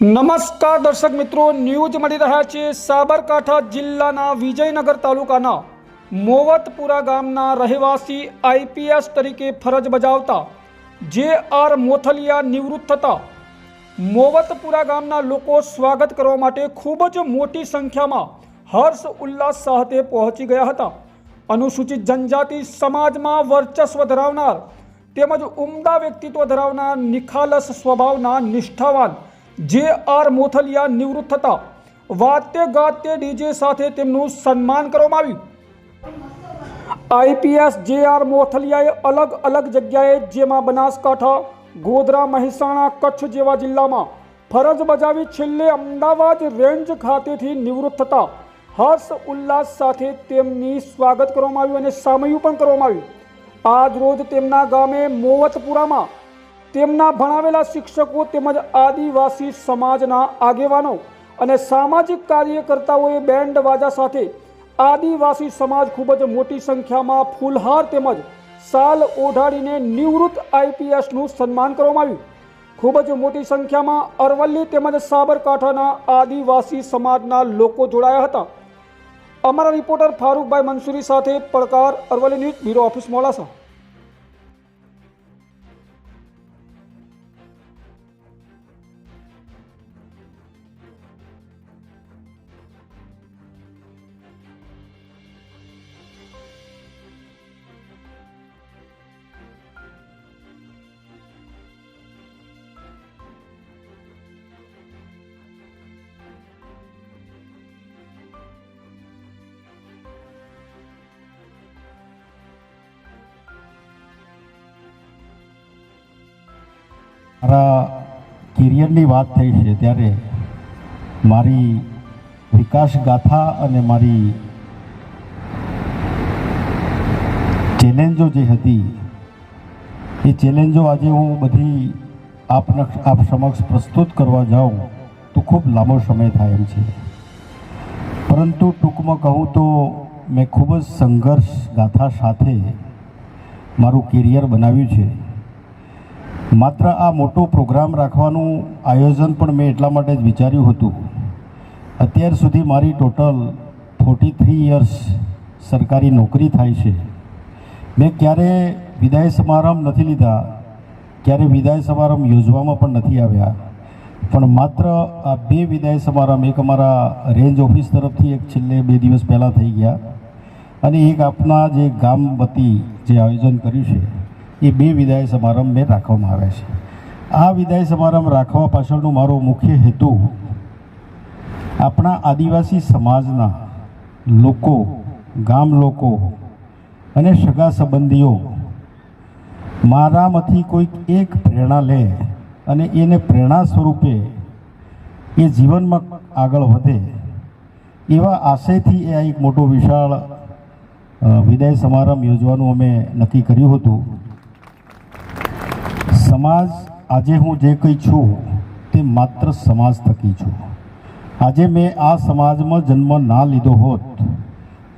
નમસ્કાર દર્શક મિત્રો ન્યૂઝ મળી રહ્યા છે સાબરકાંઠા જિલ્લાના વિજયનગર તાલુકાના મોવતપુરા ગામના રહેવાસી આઈપીએસ તરીકે ફરજ બજાવતા જે આર મોથલિયા નિવૃત્ત થતા મોવતપુરા ગામના લોકો સ્વાગત કરવા માટે ખૂબ જ મોટી સંખ્યામાં હર્ષ ઉલ્લાસ સાથે પહોંચી ગયા હતા. અનુસૂચિત જનજાતિ સમાજમાં વર્ચસ્વ ધરાવનાર તેમજ ઉમદા વ્યક્તિત્વ ધરાવનાર નિખાલસ સ્વભાવના નિષ્ઠાવાન જે આર મોથલિયા નિવૃત્ત થતા વાતે ગાત્ય ડીજે સાથે તેમનું સન્માન કરવામાં આવ્યું. આઈપીએસ જે આર મોથલિયાએ અલગ અલગ જગ્યાએ જેમાં બનાસકાંઠા, ગોધરા, મહેસાણા, કચ્છ જેવા જિલ્લામાં ફરજ બજાવી છેલ્લે અમદાવાદ રેન્જ ખાતેથી નિવૃત્ત થતા હર્ષ ઉલ્લાસ સાથે તેમની સ્વાગત કરવામાં આવ્યું અને સામયું પણ કરવામાં આવ્યું. આજ રોજ તેમના ગામે મોવતપુરામાં તેમના ભણાવેલા શિક્ષકો તેમજ આદિવાસી સમાજના આગેવાનો અને સામાજિક કાર્યકર્તાઓએ બેન્ડ વાજા સાથે આદિવાસી સમાજ ખૂબ જ મોટી સંખ્યામાં ફૂલહાર તેમજ સાલ ઓઢાડીને નિવૃત્ત આઈપીએસનું સન્માન કરવામાં આવ્યું. ખૂબ જ મોટી સંખ્યામાં અરવલ્લી તેમજ સાબરકાંઠાના આદિવાસી સમાજના લોકો જોડાયા હતા. અમારા રિપોર્ટર ફારૂકભાઈ મંસૂરી સાથે પડકાર Aravalli news, bureau office Modasa. મારા કેરિયરની વાત થઈ છે ત્યારે મારી વિકાસ ગાથા અને મારી ચેલેન્જો જે હતી, એ ચેલેન્જો આજે હું બધી આપના આપ સમક્ષ પ્રસ્તુત કરવા જાઉં તો ખૂબ લાંબો સમય થાય એમ છે. પરંતુ ટૂંકમાં કહું તો મેં ખૂબ જ સંઘર્ષ ગાથા સાથે મારું કેરિયર બનાવ્યું છે. માત્ર આ મોટો પ્રોગ્રામ રાખવાનું આયોજન પણ મેં એટલા માટે જ વિચાર્યું હતું. અત્યાર સુધી મારી ટોટલ ફોર્ટી થ્રી યર્સ સરકારી નોકરી થાય છે. મેં ક્યારે વિદાય સમારંભ નથી લીધા, ક્યારે વિદાય સમારંભ યોજવામાં પણ નથી આવ્યા. પણ માત્ર આ બે વિદાય સમારંભ, એક અમારા રેન્જ ઓફિસ તરફથી, એક છેલ્લે બે દિવસ પહેલાં થઈ ગયા. અને એક આપના જે ગામ વતી જે આયોજન કર્યું છે એ બે વિદાય સમારંભ મેં રાખવામાં આવ્યા છે. આ વિદાય સમારંભ રાખવા પાછળનો મારો મુખ્ય હેતુ આપણા આદિવાસી સમાજના લોકો, ગામ લોકો અને સગા સંબંધીઓ મારામાંથી કોઈક એક પ્રેરણા લે અને એને પ્રેરણા સ્વરૂપે એ જીવનમાં આગળ વધે એવા આશયથી એ આ એક મોટો વિશાળ વિદાય સમારંભ યોજવાનું અમે નક્કી કર્યું હતું. સમાજ આજે હું જે કંઈ છું તે માત્ર સમાજ થકી છું. આજે મેં આ સમાજમાં જન્મ ના લીધો હોત,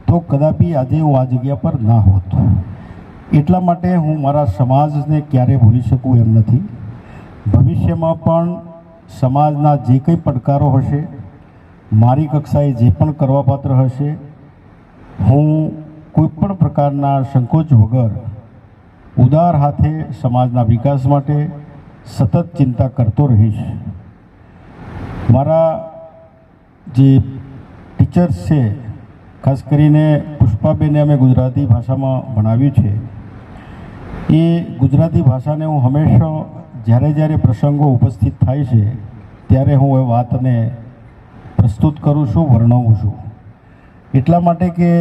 તો કદાપી આજે હું આ જગ્યા પર ના હોત. એટલા માટે હું મારા સમાજને ક્યારે ભૂલી શકું એમ નથી. ભવિષ્યમાં પણ સમાજના જે કંઈ પડકારો હશે, મારી કક્ષાએ જે પણ કરવાપાત્ર હશે, હું કોઈ પણ પ્રકારના સંકોચ વગર ઉદાર હાથે સમાજના વિકાસ માટે સતત ચિંતા કરતો રહીશ. મારા જે ટીચર્સ છે, ખાસ કરીને પુષ્પાબેને અમે ગુજરાતી ભાષામાં ભણાવ્યું છે, એ ગુજરાતી ભાષાને હું હંમેશા જ્યારે જ્યારે પ્રસંગો ઉપસ્થિત થાય છે, ત્યારે હું એ વાતને પ્રસ્તુત કરું છું, વર્ણવું છું. એટલા માટે કે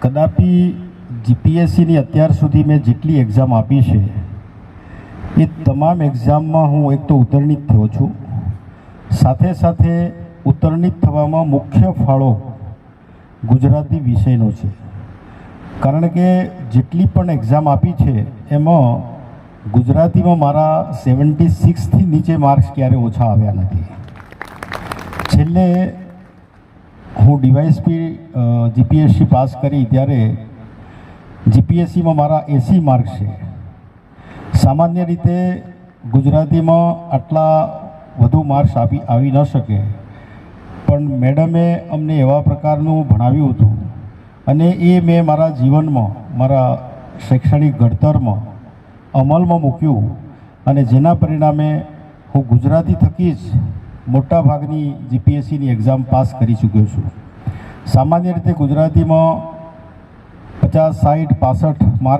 કદાપી જીપીએસસીની અત્યાર સુધી મેં જેટલી એક્ઝામ આપી છે, એ તમામ એક્ઝામમાં હું એક તો ઉત્તરણિત થયો છું. સાથે સાથે ઉત્તરણિત થવામાં મુખ્ય ફાળો ગુજરાતી વિષયનો છે. કારણ કે જેટલી પણ એક્ઝામ આપી છે, એમાં ગુજરાતીમાં મારા સેવન્ટી સિક્સથી નીચે માર્ક્સ ક્યારે ઓછા આવ્યા નથી. છેલ્લે હું ડીવાયસપી જીપીએસસી પાસ કરી ત્યારે જીપીએસસીમાં મારા એસી માર્ક છે. સામાન્ય રીતે ગુજરાતીમાં આટલા વધુ માર્ક્સ આપી, આવી ન શકે. પણ મેડમે અમને એવા પ્રકારનું ભણાવ્યું હતું. અને એ મેં મારા જીવનમાં, મારા શૈક્ષણિક ઘડતરમાં અમલમાં મૂક્યું. અને જેના પરિણામે હું ગુજરાતી થકી જ મોટાભાગની જીપીએસસીની એક્ઝામ પાસ કરી ચૂક્યો છું. સામાન્ય રીતે ગુજરાતીમાં પચાસ સાઠ પાસઠ માર્ક